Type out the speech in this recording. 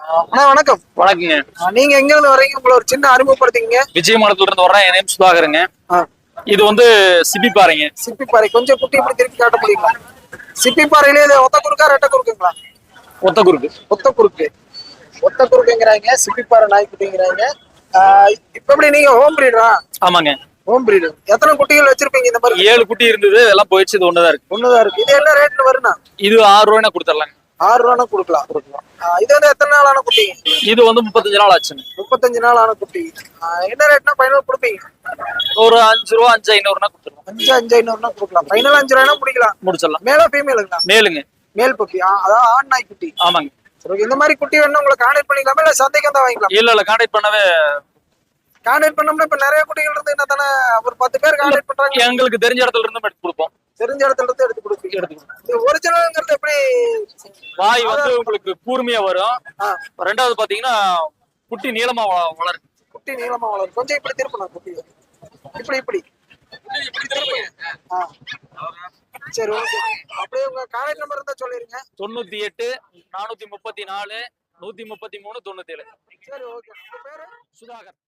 அண்ணா வணக்கம். வணக்கங்க. நீங்க எங்க இருந்து வர்றீங்க? உங்களை ஒரு சின்ன அறிமுகப்படுத்திங்க விஜயமலத்துல இருந்து வர்றேன். என் நேம் சுதாகருங்க. இது வந்து சிப்பி பாறைங்க சிப்பி பாறை கொஞ்சம் குட்டி இப்படி திருப்பி காட்ட முடியுங்களா? சிப்பி பாறையிலே இது ஒத்த குறுக்கா ரெட்ட குறுக்குங்களா? ஒத்த குறுக்கு. ஒத்த குறுக்கு. ஒத்த குறுக்குங்கிறாங்க சிப்பி பாறை நாய்க்குட்டிங்கிறாங்க இப்ப எப்படி நீங்க ஹோம் பிரீடரா ஆமாங்க. ஹோம் பிரீடர் எத்தனை குட்டிகள் வச்சிருப்பீங்க இந்த மாதிரி? ஏழு குட்டி இருந்தது எல்லாம் போயிடுச்சு இது ஒண்ணுதான் இருக்கு. ஒண்ணுதான் இருக்கு. இது என்ன ரேட்னு வருண்ணா இது ஆறு ரூபாய்னா கொடுத்துடலாங்க. ஆறு ரூபானா கொடுக்கலாம் கொடுக்கலாம். இது வந்து எத்தனை நாள் ஆன குட்டி? இது வந்து முப்பத்தஞ்சு நாள் ஆச்சுங்க முப்பத்தஞ்சு நாள் ஆன குட்டி என்ன ரேட்னா ஃபைனல் கொடுப்பீங்க? ஒரு அஞ்சு ரூபா அஞ்சு ஐநூறுனா கொடுத்துருவோம். அஞ்சு அஞ்சு ஐநூறுனா கொடுக்கலாம். ஃபைனல் அஞ்சு ரூபாய்னா முடிக்கலாம். முடிச்சிடலாம். மேலா ஃபீமேலுங்களா மேலுங்க மேல் பப்பி அதாவது ஆண் நாய் குட்டி. ஆமாங்க. okay. இந்த மாதிரி குட்டி வேணும் உங்களை கான்டாக்ட் பண்ணிக்கலாமா? இல்ல சந்தைக்கு தான் வாங்கிக்கலாம்? இல்ல இல்ல கான்டாக்ட் பண்ணவே கான்டாக்ட் பண்ணோம்னா இப்ப நிறைய குட்டிகள் இருந்து என்ன தானே ஒரு பத்து பேர் கான்டாக்ட் பண்றாங்க. எங்களுக்கு தெரிஞ்ச இடத்துல இருந்து எடுத்து கொடுப்போம். தெரிஞ்ச இடத்துல இருந்து எடுத்து கொடுப்பீங்க. இது ஒரிஜினல்ங்கிறது எப்படி வாய் வந்து உங்களுக்கு கூர்மையா வரும். ரெண்டாவது பாத்தீங்கன்னா குட்டி நீளமா வளரும். குட்டி நீளமா வளரும். கொஞ்சம் இப்படி திருப்பணும் குட்டி. இப்படி இப்படி. சரி ஓகே. அப்படியே உங்க கான்டாக்ட் நம்பர் இருந்தா சொல்லிருங்க. தொண்ணூத்தி எட்டு நானூத்தி முப்பத்தி நாலு நூத்தி முப்பத்தி மூணு தொண்ணூத்தி ஏழு சரி ஓகே. சுதாகர்.